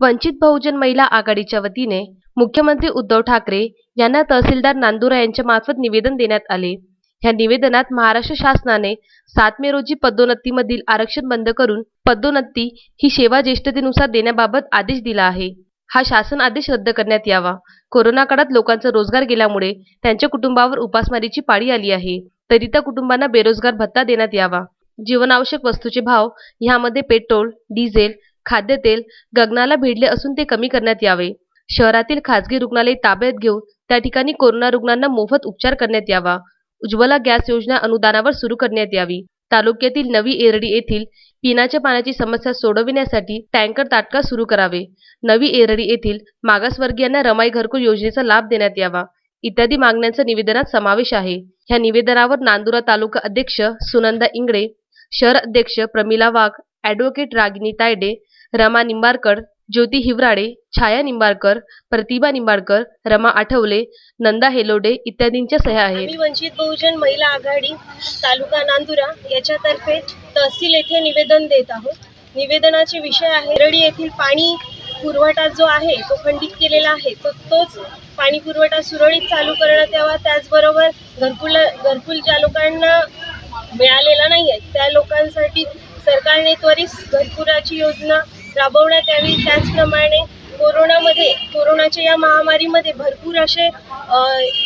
वंचित बहुजन महिला आघाडीच्या वतीने मुख्यमंत्री उद्धव ठाकरे यांना तहसीलदार नांदुरा यांच्या मार्फत निवेदन देण्यात आले. या निवेदनात महाराष्ट्र शासनाने सात मे रोजी पदोन्नतीमधील आरक्षण बंद करून पदोन्नती ही सेवा ज्येष्ठतेनुसार देण्याबाबत आदेश दिला आहे. हा शासन आदेश रद्द करण्यात यावा. कोरोना काळात लोकांचा रोजगार गेल्यामुळे त्यांच्या कुटुंबावर उपासमारीची पाळी आली आहे. तरी त्या कुटुंबांना बेरोजगार भत्ता देण्यात यावा. जीवनावश्यक वस्तूचे भाव ह्यामध्ये पेट्रोल डिझेल खाद्यतेल गगनाला भिडले असून ते कमी करण्यात यावे. शहरातील खासगी रुग्णालय ताब्यात घेऊन त्या ठिकाणी कोरोना रुग्णांना मोफत उपचार करण्यात यावा. उज्ज्वला गॅस योजना अनुदानावर सुरू करण्यात यावी. तालुक्यातील नवी एरडी येथील पिण्याच्या पाण्याची समस्या सोडविण्यासाठी टँकर तात्काळ सुरू करावे. नवी एरडी येथील मागासवर्गीयांना रमाई घरकुल योजनेचा लाभ देण्यात यावा. इत्यादी मागण्यांचा निवेदनात समावेश आहे. ह्या निवेदनावर नांदुरा तालुका अध्यक्ष सुनंदा इंगळे शहर अध्यक्ष प्रमिला वाघ ॲडव्होकेट रागिनी तायडे रमा निंबारकर ज्योती हिवराडे छाया निंबाळकर प्रतिभा निंबाळकर रमा आठवले नंदा हेलोडे इत्यादींच्या सह्या आहेत. आम्ही वंचित बहुजन महिला आघाडी तालुका नांदुरा याच्यातर्फे तहसील येथे निवेदन देत आहोत. निवेदनाचे विषय आहे रडी येथील पाणी पुरवठा जो आहे तो खंडित केलेला आहे तो तोच पाणी पुरवठा सुरळीत चालू करण्यात यावा. त्याचबरोबर घरकुल घरकुल ज्या लोकांना मिळालेला नाही आहे त्या लोकांसाठी सरकारने त्वरित घरकुलाची योजना राबवण्यात यावी. त्याचप्रमाणे कोरोनामध्ये कोरोनाच्या या महामारीमध्ये भरपूर असे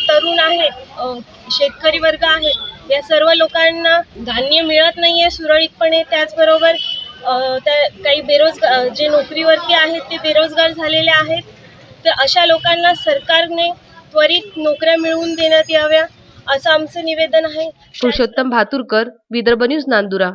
तरुण आहेत शेतकरी वर्ग आहेत. या सर्व लोकांना धान्य मिळत नाही आहे सुरळीतपणे. त्याचबरोबर त्या काही बेरोजगार जे नोकरीवरती आहेत ते बेरोजगार झालेले आहेत. तर अशा लोकांना सरकारने त्वरित नोकऱ्या मिळवून देण्यात याव्या असं आमचं निवेदन आहे. पुरुषोत्तम भातुरकर विदर्भ न्यूज नांदुरा.